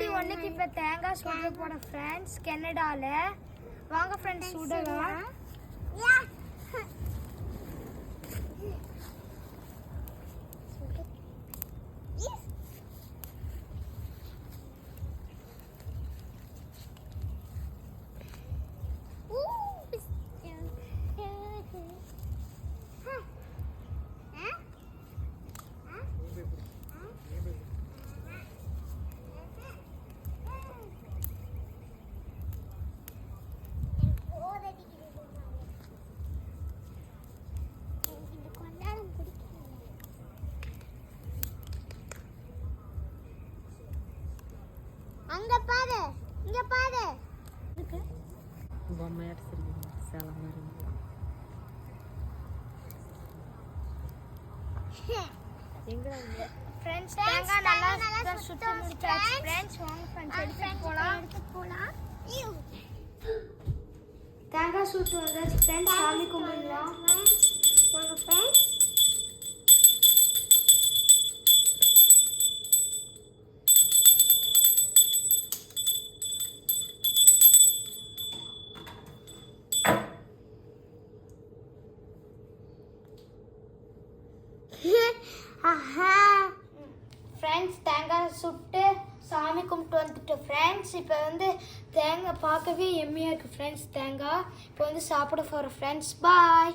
Thirty ஒன்னுக்கு இப்போ தேங்காய் சுட போன ஃப்ரெண்ட்ஸ் கனடால வாங்க ஃப்ரெண்ட்ஸ் சுடலாம். அங்க பாரு இங்க பாரு. பொம்மையாட்டு சிரிக்குது சேலம் மாதிரி ஃப்ரெண்ட்ஸ் தேங்காய் நல்லா சுத்த முடிச்சாச்சு. ஃப்ரெண்ட்ஸ் வாங்க ஃப்ரெண்ட்ஸ் எடுத்துட்டு போலாம். எடுத்து போலாம். தேங்காய் சுட்டு வந்தாச்சு ஃப்ரெண்ட்ஸ் சாமி கும்பிடலாம் வாங்க ஃப்ரெண்ட்ஸ் ஆஹா. ஃப்ரெண்ட்ஸ் தேங்காய் சுட்டு சாமி கும்பிட்டு வந்துட்டு ஃப்ரெண்ட்ஸ் இப்போ வந்து தேங்காய் பார்க்கவே எம்மியாக இருக்குது ஃப்ரெண்ட்ஸ் தேங்காய். இப்போ வந்து சாப்பிட போகிற ஃப்ரெண்ட்ஸ் பாய்